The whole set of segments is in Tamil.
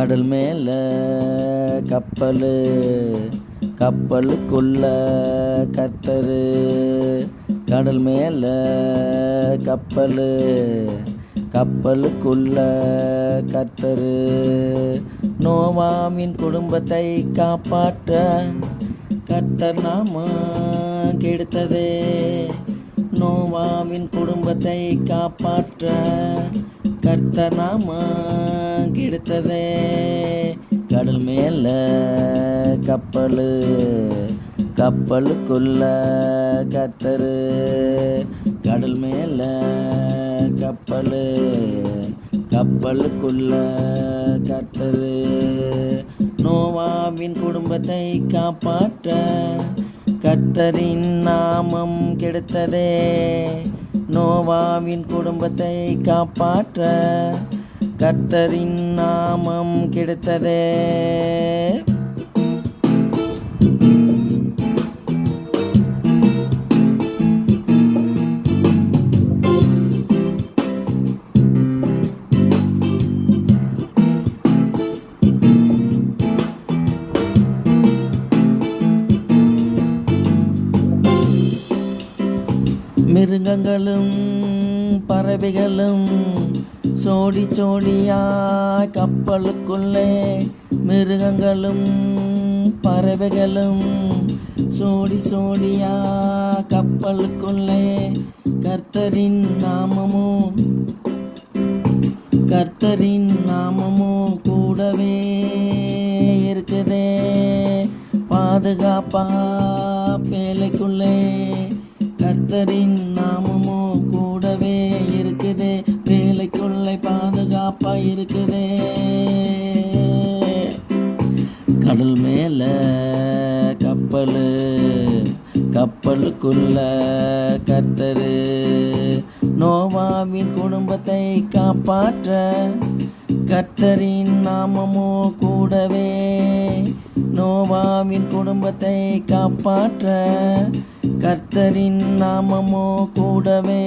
கடல் மேல கப்பல் கப்பலுக்குள்ள கர்த்தரு. கடல் மேல கப்பல் கப்பலுக்குள்ள கர்த்தரு. நோவாவின் குடும்பத்தை காப்பாற்ற கத்தர் நாம கெடுத்ததே. நோவாவின் குடும்பத்தை காப்பாற்ற கர்த்தர் நாமா கெடுத்ததே கடல் மேல கப்பல் கப்பலுக்குள்ள கத்தரு. கடல் மேல கப்பல் கப்பலுக்குள்ள கத்தரு. நோவாவின் குடும்பத்தை காப்பாற்ற கத்தரின் நாமம் கெடுத்ததே. நோவாவின் குடும்பத்தை காப்பாற்ற கர்த்தரின் நாமம் கிடைத்ததே. மிருகங்களும் பறவைகளும் சோடி சோடியாய் கப்பலுக்குள்ளே மிருகங்களும் பறவைகளும் சோடி சோடியா கப்பலுக்குள்ளே கர்த்தரின் நாமமோ கர்த்தரின் நாமமோ கூடவே இருக்குதே. பாதுகாப்பா பேலைக்குள்ளே கர்த்தரின் பாதுகாப்பா இருக்குதே. கடல் மேல கப்பல் கப்பலுக்குள்ள கர்த்தரு. நோவாவின் குடும்பத்தை காப்பாற்ற கர்த்தரின் நாமமோ கூடவே. நோவாவின் குடும்பத்தை காப்பாற்ற கர்த்தரின் நாமமோ கூடவே.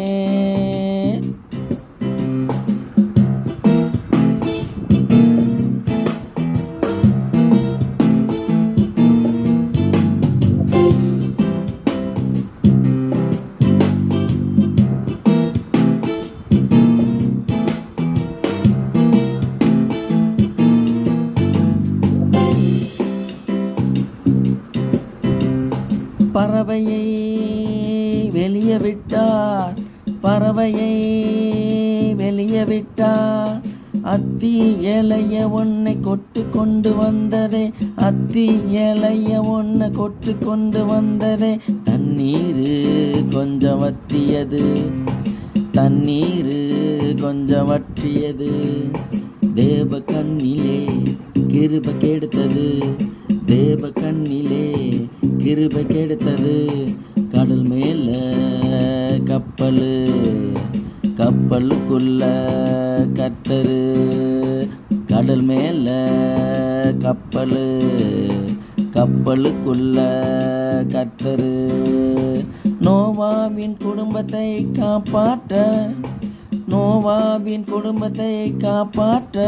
பறவையை வெளியே விட்டார். பறவையை வெளியே விட்டார். அத்தி இலைய ஒன்னை கொட்டு கொண்டு வந்ததே அத்தி இலைய ஒன்னை கொட்டு கொண்டு வந்ததே. தண்ணீர் கொஞ்சம் வத்தியது தண்ணீர் கொஞ்சம் வற்றியது. தேவ கண்ணிலே கிருப கெடுத்தது தேவ கண்ணிலே கிருபை கெடுத்தது. கடல் மேல கப்பல் கப்பலுக்குள்ள கத்தரு கடல் மேல கப்பல் கப்பலுக்குள்ள கத்தரு நோவாவின் குடும்பத்தை காப்பாற்ற நோவாவின் குடும்பத்தை காப்பாற்ற.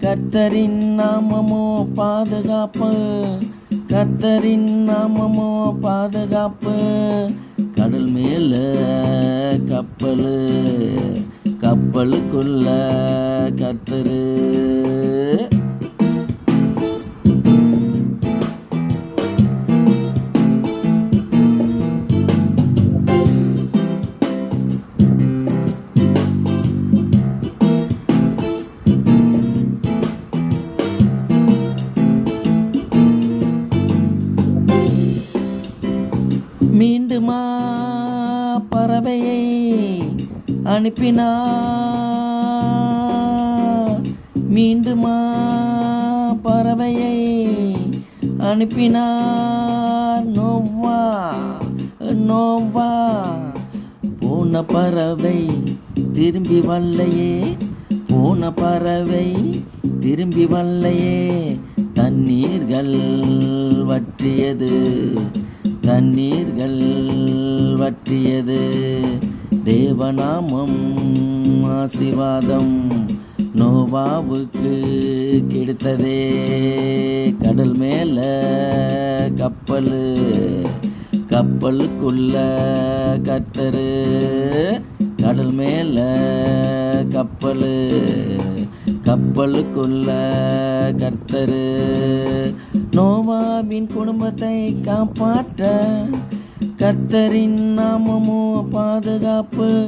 கர்த்தரின் நாமமோ பாதுகாப்பு. கர்த்தரின் நாமமோ பாதுகாப்பு. கடல் மேல கப்பல் கப்பலுக்குள்ள கத்தரு பறவையை அனுப்பினார். மீண்டுமா பறவையை அனுப்பினார். நோவா நோவா போன பறவை திரும்பி வல்லையே போன பறவை திரும்பி வல்லையே தண்ணீர்கள் வற்றியது. தண்ணீர்கள் வற்றியது. தேவநாமம் ஆசிர்வாதம் நோவாவுக்கு கெடுத்ததே. கடல் மேல கப்பல் கப்பலுக்குள்ள கத்தரு கடல் மேல கப்பல் கப்பலுக்குள்ள கர்த்தரு நோவாவின் குடும்பத்தை காப்பாற்ற கர்த்தரின் நாமமோ பாதுகாப்பு.